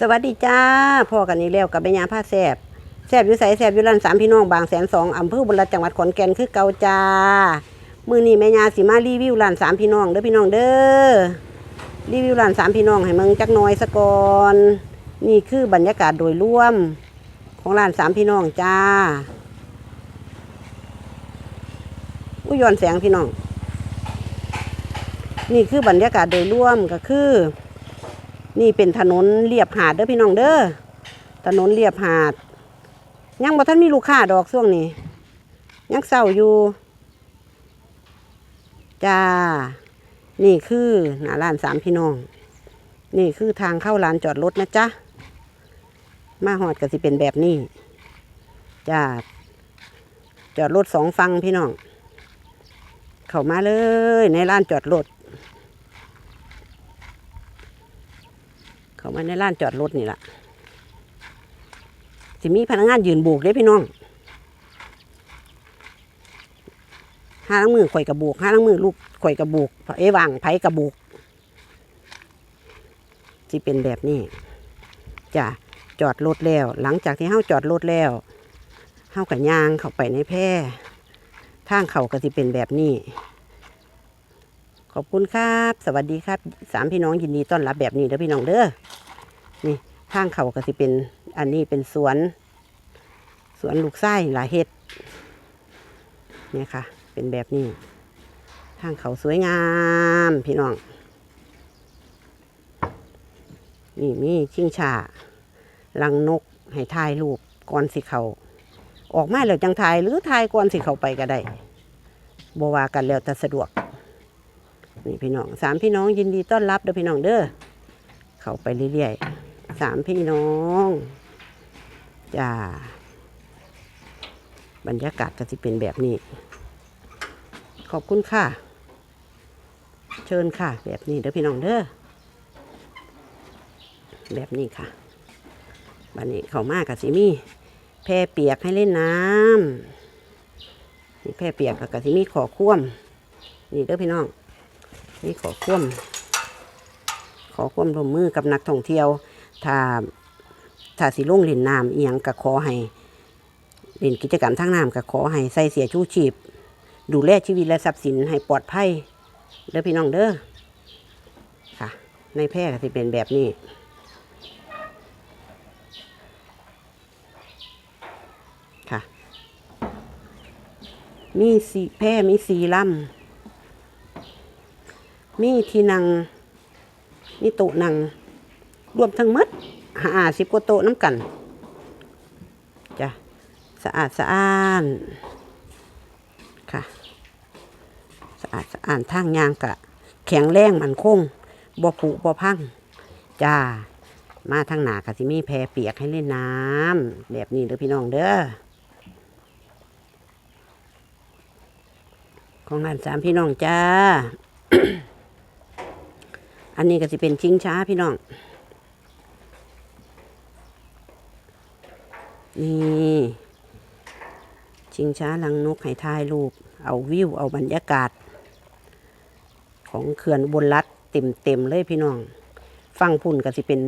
สวัสดีจ้าพ่อกันนี้แล้วกับแม่ยาผ้าแซบแซบอยู่ใสแซบอยู่ร้านสามพี่น้องบางแสนสองอำเภอบุรีจังหวัดขอนแก่นคือเกาจ้ามือนี้แม่ยาสิมารีวิวร้านสามพี่น้องเด้อพี่น้องเด้อรีวิวร้านสามพี่น้องให้มึงจักน้อยสะก่อนนี่คือบรรยากาศโดยรวม ของร้านสามพี่น้องจ้าอุ้ยย้อนแสงพี่น้อง นี่คือบรรยากาศโดยรวมก็คือ นี่เป็นถนนเรียบหาดเด้อพี่น้องเด้อถนนเรียบหาด ยังบ่ท่านมีลูกค้าดอกช่วงนี้ ยังเศร้าอยู่จ้า นี่คือหน้าร้านสามพี่น้อง นี่คือทางเข้าลานจอดรถนะจ๊ะ มาหอดก็สิเป็นแบบนี้จ้าจอดรถสองฟังพี่น้อง เข้ามาเลยในร้านจอดรถ เขามาในร้านจอดรถนี่แหละสิมีพนักงานยืนโบกเด้พี่น้องห้าลังมือข่อยกระโบกห้าลังมือลูกข่อยกระโบกเอ้วางไผกระโบกสิเป็นแบบนี้จ้ะจอดรถแล้ว หลังจากที่เฮาจอดรถแล้วเฮากับยางเข้าไปในแพร่ทางเขาก็สิเป็นแบบนี้ ขอบคุณครับ สวัสดีครับ สามพี่น้องยินดีต้อนรับแบบนี้เด้อพี่น้องเด้อ นี่ทางเขาก็สิเป็นอันนี้เป็นสวน สวนลูกไส้หลายเห็ดเนี่ยค่ะ เป็นแบบนี้ ทางเขาสวยงามพี่น้อง นี่มีชิงชาลังนกให้ทายรูปก่อนสิเขาออกมาแล้วจังทายหรือทายก่อนสิเขาไปก็ได้บวากันแล้วแต่สะดวก นี่พี่น้องสามพี่น้องยินดีต้อนรับเด้อพี่น้องเด้อเข้าไปเรื่อยๆ สามพี่น้องจ้าบรรยากาศก็จะเป็นแบบนี้ ขอบคุณค่ะ เชิญค่ะ แบบนี้เด้อพี่น้องเด้อแบบนี้ค่ะบันนี้เขามากกับสิมีแพรเปียกให้เล่นน้ำนี่แพรเปียกกับสิมีขอคว่ำนี่เด้อพี่น้องนี่ขอคว่ำขอคว่ำร่วมมือกับนักท่องเที่ยว ถ้าถ้าสิลงเล่นน้ำเอียงก็ขอให้เล่นกิจกรรมทางน้ำก็ขอให้ใส่เสียชูชีพ ดูแลชีวิตและทรัพย์สินให้ปลอดภัยเด้อพี่น้องเด้อค่ะ ในแพร่ก็สิเป็นแบบนี้ค่ะ มีสีแพร่มีสีลำมีที่นั่งมีโต๊ะนั่ง รวมทั้งหมดห้าสิบกว่าโต๊ะน้ำกันจ้ะสะอาดสะอ้านค่ะ สะอาดสะอ้านทางยางกะ แข็งแรงมันคงบ่ผุบ่พังจ้ามาทางหนากะสิมีแพรเปียกให้เล่นน้ำแบบนี้เด้อพี่น้องเด้อของร้านสามพี่น้องจ้า อันนี้ก็จะเป็นชิงช้าพี่น้อง นี่ชิงช้าลังนกให้ทายรูป เอาวิว เอาบรรยากาศ ของเขื่อนบนรัฐเต็มเต็มเลยพี่น้อง ฟังพุ่นก็จะเป็น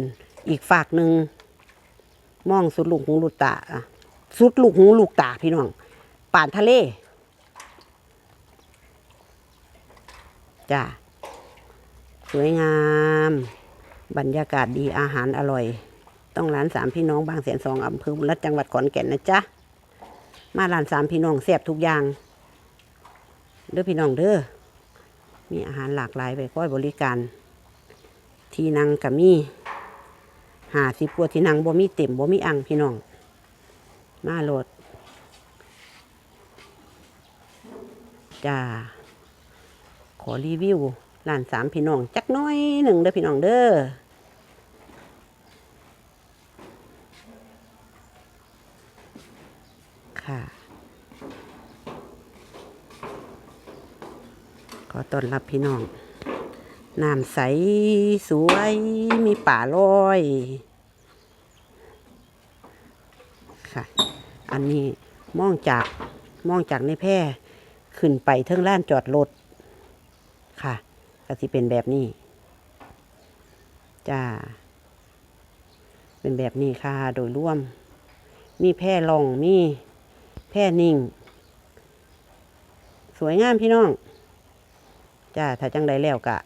อีกฝากหนึ่งมองสุดลูกหูลูกตาสุดลูกหูลูกตาพี่น้องป่านทะเลจ้าสวยงาม บรรยากาศดีอาหารอร่อย ต้องร้านสามพี่น้องบางแสนสองอำเภอบุรีจังหวัดขอนแก่นนะจ๊ะมาร้านสามพี่น้องแซ่บทุกอย่างเด้อพี่น้องเด้อมีอาหารหลากหลายไปค่อยบริการ ที่นั่งกับมีหาสิบกว่าที่นั่งบ่มีเต็มบ่มีอังพี่น้อง มาโหลดจ้าขอรีวิวร้านสามพี่น้อง จักน้อยหนึ่งเด้อพี่น้องเด้อ ค่ะ ขอต้อนรับพี่น้อง น้ำใสสวยมีป่าลอย ค่ะ อันนี้มองจากมองจากในแพร่ขึ้นไปเทิงล้านจอดรถ ค่ะ ก็สิเป็นแบบนี้ จ้า เป็นแบบนี้ค่ะ โดยร่วม มีแพร่ลองมี ร่นิ่ง สวยงามพี่น้อง จ้า ถ้าจังไดแล้วกะ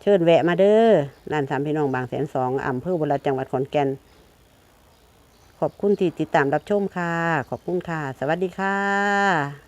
เชิญแวะมาเด้อร้านสามพี่น้องบางแสนสองอำเภอบุรีจังหวัดขอนแก่น ขอบคุณที่ติดตามรับชมค่ะ ขอบคุณค่ะ สวัสดีค่ะ